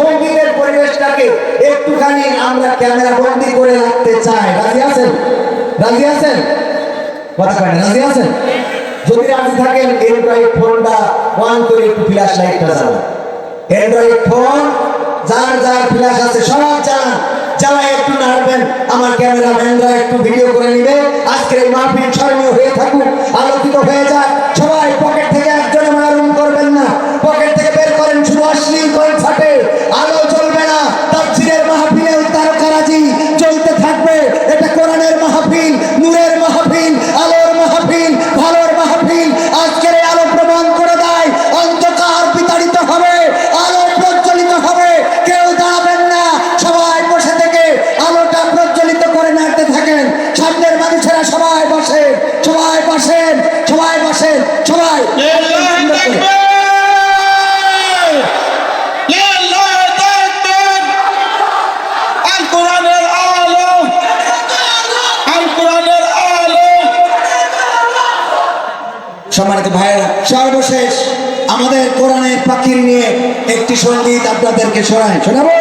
সঙ্গীতের পরিবেশটাকে একটুখানি আমরা ক্যামেরা বন্দি করে রাখতে চাই। রাজি আছেন? রাজি আছেন? রাজি আছেন? যদি রাজি থাকেন অ্যান্ড্রয়েড ফোনটা করে একটু ফ্ল্যাশ লাইটটা জ্বালান অ্যান্ড্রয়েড ফোন যার যার ফ্ল্যাশ আছে, সব চালান যারা একটু নাড়বেন, আমার ক্যামেরাম্যানরা একটু ভিডিও করে নিবে। আজকের এই মাহফিল স্মরণীয় হয়ে থাকুক, আলোকিত হয়ে যাক, সবাই থাকেন সামনের মানুষেরা সবাই বসেন সবাই বসেন সবাই বসেন, সবাই। সম্মানিত ভাইয়েরা, সর্বশেষ আমাদের কোরআনের পাখির নিয়ে একটি সংগীত আপনাদেরকে শোনায় শোনাবো?